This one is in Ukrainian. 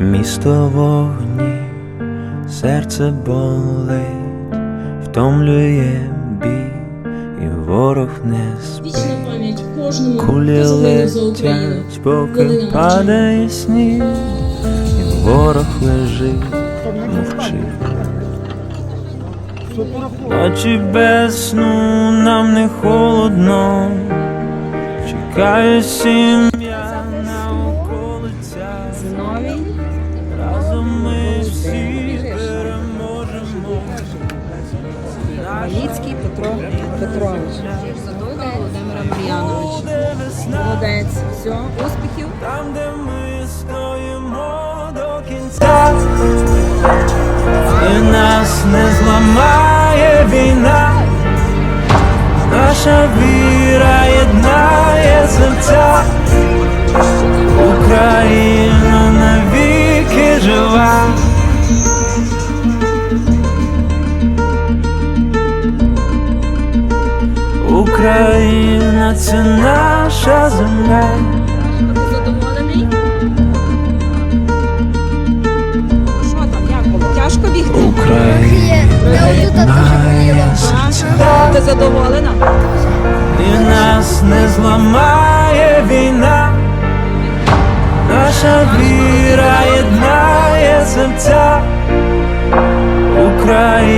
Місто вогні, серце болить, втомлює бій, і ворог не спить. Вічна пам'ять кожному, Кулі хто загинув за Україну. летять, поки Хвилина падає сніг, і ворог лежить, мовчить. Ночі без сну нам не холодно, чекає сім'я на околицях. Новий Разом ми всі переможемо. Петро Петрович. Володимира Мар'янович. Молодець. Все, успіхів. Там, де ми стоїмо до кінця, і нас не зламає війна, наша віра єднає серця, Україна це наша земля. Задоволений? Що там, як було? Тяжко бігти? Україна серця. Ти задоволена? І нас не зламає війна, наша віра єднає серця, Україна